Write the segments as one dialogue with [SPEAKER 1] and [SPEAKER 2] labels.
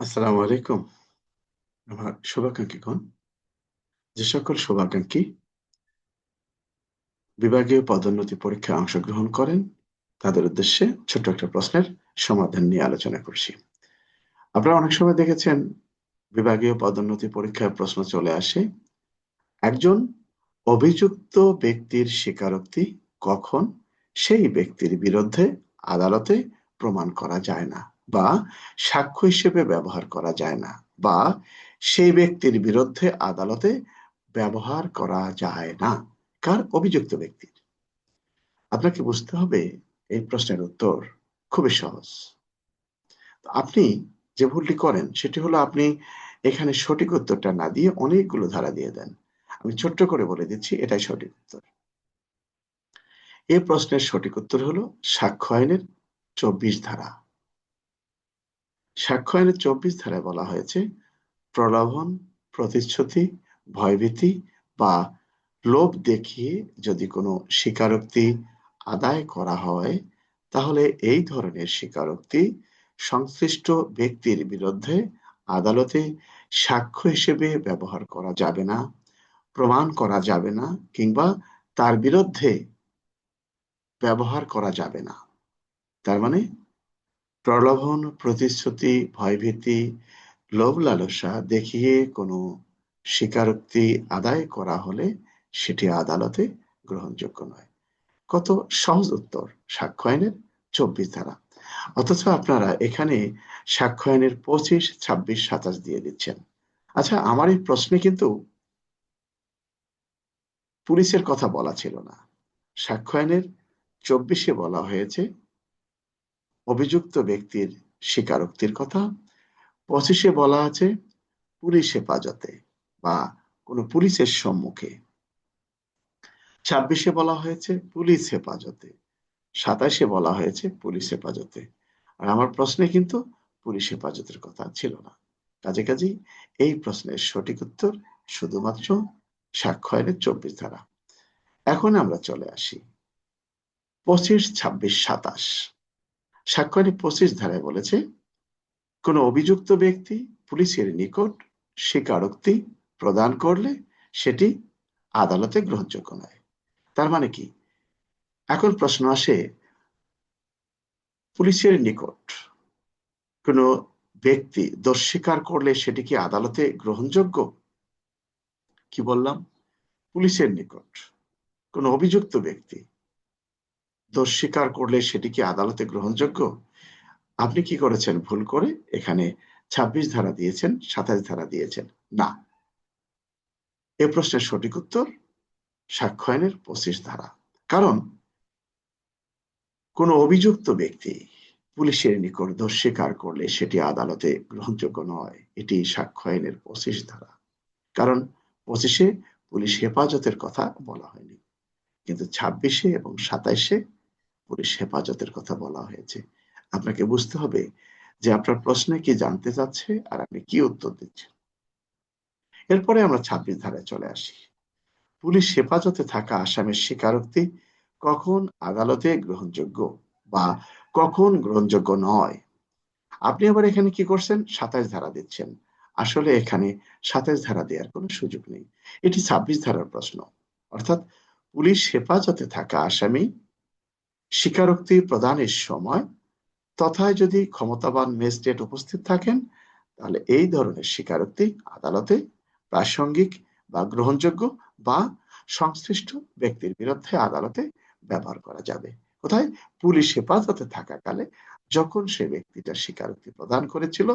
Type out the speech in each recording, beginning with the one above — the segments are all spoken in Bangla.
[SPEAKER 1] আসসালামু আলাইকুম। আমার শুভাকাঙ্ক্ষীগণ যে সকল শুভাকাঙ্ক্ষী বিভাগীয় পদোন্নতি পরীক্ষায় অংশগ্রহণ করেন, তাদের উদ্দেশ্যে ছোট্ট একটা প্রশ্নের সমাধান নিয়ে আলোচনা করছি। আপনারা অনেক সময় দেখেছেন, বিভাগীয় পদোন্নতি পরীক্ষায় প্রশ্ন চলে আসে, একজন অভিযুক্ত ব্যক্তির স্বীকারোক্তি কখন সেই ব্যক্তির বিরুদ্ধে আদালতে প্রমাণ করা যায় না। বা সাক্ষ্য হিসেবে ব্যবহার করা যায় না বা সেই ব্যক্তির বিরুদ্ধে আদালতে ব্যবহার করা যায় না। কার? অভিযুক্ত ব্যক্তির। আপনাকে বুঝতে হবে এই প্রশ্নের উত্তর খুবই সহজ। আপনি যে ভুলটি করেন, সেটি হলো আপনি এখানে সঠিক উত্তরটা না দিয়ে অনেকগুলো ধারা দিয়ে দেন। আমি ছোট্ট করে বলে দিচ্ছি, এটাই সঠিক উত্তর। এই প্রশ্নের সঠিক উত্তর হলো সাক্ষ্য আইনের চব্বিশ ধারা। সাক্ষ্য আইনের চব্বিশ ধারায় বলা হয়েছে, প্রলোভন প্রতিশ্রুতি ভয়ভীতি বা লোভ দেখিয়ে যদি কোনো স্বীকারোক্তি আদায় করা হয়, তাহলে এই ধরনের স্বীকারোক্তি সংশ্লিষ্ট ব্যক্তির বিরুদ্ধে আদালতে সাক্ষ্য হিসেবে ব্যবহার করা যাবে না, প্রমাণ করা যাবে না কিংবা তার বিরুদ্ধে ব্যবহার করা যাবে না। তার মানে প্রলোভন, প্রতিশ্রুতি, ভয়ভীতি, লোভ লালসা দেখিয়ে কোনো স্বীকারোক্তি আদায় করা হলে সেটি আদালতে গ্রহণযোগ্য নয়। কত সহজ উত্তর, সাক্ষ্য আইনের চব্বিশ ধারা। অথচ আপনারা এখানে সাক্ষ্য আইনের পঁচিশ, ছাব্বিশ, সাতাশ দিয়ে দিচ্ছেন। আচ্ছা আমার এই প্রশ্নে কিন্তু পুলিশের কথা বলা ছিল না। সাক্ষ্য আইনের চব্বিশে বলা হয়েছে অভিযুক্ত ব্যক্তির স্বীকারোক্তির কথা। পঁচিশে বলা আছে, পুলিশ হেফাজতে বা কোনো পুলিশের সম্মুখে। ছাব্বিশে বলা হয়েছে, পুলিশ হেফাজতে। সাতাশে বলা হয়েছে, পুলিশ হেফাজতে। আর আমার প্রশ্নে কিন্তু পুলিশ হেফাজতের কথা ছিল না। কাজে কাজেই এই প্রশ্নের সঠিক উত্তর শুধুমাত্র সাক্ষ্য চব্বিশ ধারা। এখন আমরা চলে আসি। পঁচিশ, ছাব্বিশ, সাতাশ। সাক্ষ্য আইনের পঁচিশ ধারায় বলেছে, কোনো অভিযুক্ত ব্যক্তি পুলিশের নিকট স্বীকারোক্তি প্রদান করলে সেটি আদালতে গ্রহণযোগ্য নয়। তার মানে কি? এখন প্রশ্ন আসে, পুলিশের নিকট কোনো ব্যক্তি দোষ স্বীকার করলে সেটি কি আদালতে গ্রহণযোগ্য? কি বললাম? পুলিশের নিকট কোনো অভিযুক্ত ব্যক্তি দোষ স্বীকার করলে সেটি কি আদালতে গ্রহণযোগ্য? আপনি কি করেছেন? ভুল করে এখানে ২৬ ধারা দিয়েছেন, সাতাশ ধারা দিয়েছেন। না। এ প্রশ্নের সঠিক উত্তর সাক্ষ্য আইনের পঁচিশ ধারা। কারণ কোন অভিযুক্ত ব্যক্তি পুলিশের নিকট দোষ স্বীকার করলে সেটি আদালতে গ্রহণযোগ্য নয়। এটি সাক্ষ্য আইনের পঁচিশ ধারা। কারণ পঁচিশে পুলিশ হেফাজতের কথা বলা হয়নি। কিন্তু ছাব্বিশে এবং সাতাইশে পুলিশ হেফাজতের কথা বলা হয়েছে। আপনাকে বুঝতে হবে যে আপনার প্রশ্নে কি জানতে চাচ্ছে আর আপনি কি উত্তর দিচ্ছেন এরপরে আমরা ছাব্বিশ ধারায় চলে আসি। পুলিশ হেফাজতে থাকা আসামের স্বীকারোক্তি কখন আদালতে গ্রহণযোগ্য বা কখন গ্রহণযোগ্য নয়? আপনি আবার এখানে কি করছেন? সাতাশ ধারা দিচ্ছেন। আসলে এখানে সাতাশ ধারা দেওয়ার কোনো সুযোগ নেই। এটি ছাব্বিশ ধারার প্রশ্ন। অর্থাৎ পুলিশ হেফাজতে থাকা আসামি স্বীকারোক্তি প্রদানের সময় তথায় যদি ক্ষমতাবান ম্যাজিস্ট্রেট উপস্থিত থাকেন, তাহলে এই ধরনের স্বীকারোক্তি আদালতে প্রাসঙ্গিক বা গ্রহণযোগ্য বা সংশ্লিষ্ট ব্যক্তির বিরুদ্ধে আদালতে ব্যবহার করা যাবে। কোথায়? পুলিশ হেফাজতে থাকাকালে যখন সে ব্যক্তিটা স্বীকারোক্তি প্রদান করেছিল,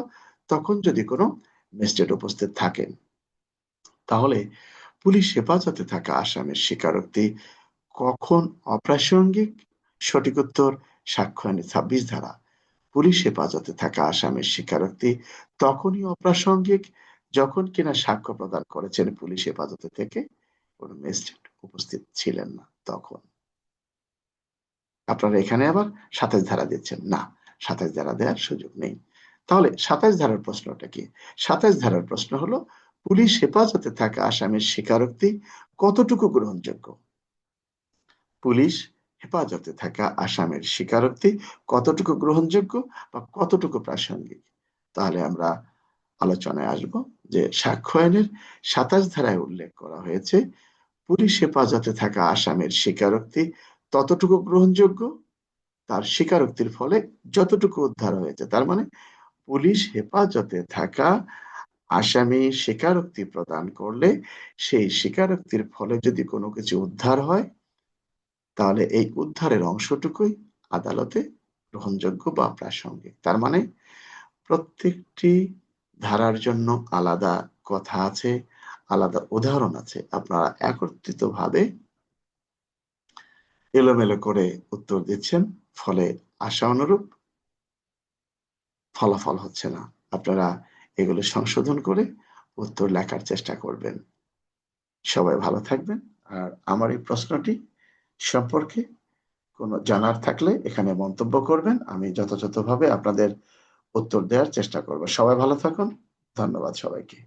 [SPEAKER 1] তখন যদি কোনো ম্যাজিস্ট্রেট উপস্থিত থাকেন, তাহলে পুলিশ হেফাজতে থাকা আসামের স্বীকারোক্তি কখন অপ্রাসঙ্গিক সঠিক উত্তর সাক্ষ্য ছাব্বিশ ধারা। পুলিশ হেফাজতে থাকা আসামের স্বীকারোক্তি তখনই অপ্রাসঙ্গিক যখন কিনা সাক্ষ্য প্রদান করেছেন পুলিশ হেফাজতে থেকে কোন ম্যাজিস্ট্রেট উপস্থিত ছিলেন না তখন। আপনারা এখানে আবার সাতাশ ধারা দিচ্ছেন। না, সাতাশ ধারা দেওয়ার সুযোগ নেই। তাহলে সাতাশ ধারার প্রশ্নটা কি? সাতাশ ধারার প্রশ্ন হলো, পুলিশ হেফাজতে থাকা আসামের স্বীকারোক্তি কতটুকু গ্রহণযোগ্য? পুলিশ হেফাজতে থাকা আসামের স্বীকারোক্তি কতটুকু গ্রহণযোগ্য বা কতটুকু প্রাসঙ্গিক? তাহলে আমরা আলোচনায় আসব যে সাক্ষ্য আইনের সাতাশ ধারায় উল্লেখ করা হয়েছে, পুলিশ হেফাজতে থাকা আসামের স্বীকারোক্তি ততটুকু গ্রহণযোগ্য? তার স্বীকারোক্তির ফলে যতটুকু উদ্ধার হয়েছে, তার মানে পুলিশ হেফাজতে থাকা আসামি স্বীকারোক্তি প্রদান করলে সেই স্বীকারোক্তির ফলে যদি কোনো কিছু উদ্ধার হয় তাহলে এই উদ্ধারের অংশটুকুই আদালতে গ্রহণযোগ্য বা প্রাসঙ্গিক। তার মানে প্রত্যেকটি ধারার জন্য আলাদা কথা আছে, আলাদা উদাহরণ আছে। আপনারা একত্রিত ভাবে এলোমেলো করে উত্তর দিচ্ছেন, ফলে আশা অনুরূপ ফলাফল হচ্ছে না। আপনারা এগুলো সংশোধন করে উত্তর লেখার চেষ্টা করবেন। সবাই ভালো থাকবেন। আর আমার এই প্রশ্নটি সম্পর্কে কোনো জানার থাকলে এখানে মন্তব্য করবেন। আমি যথাযথভাবে আপনাদের উত্তর দেওয়ার চেষ্টা করব। সবাই ভালো থাকুন। ধন্যবাদ সবাইকে।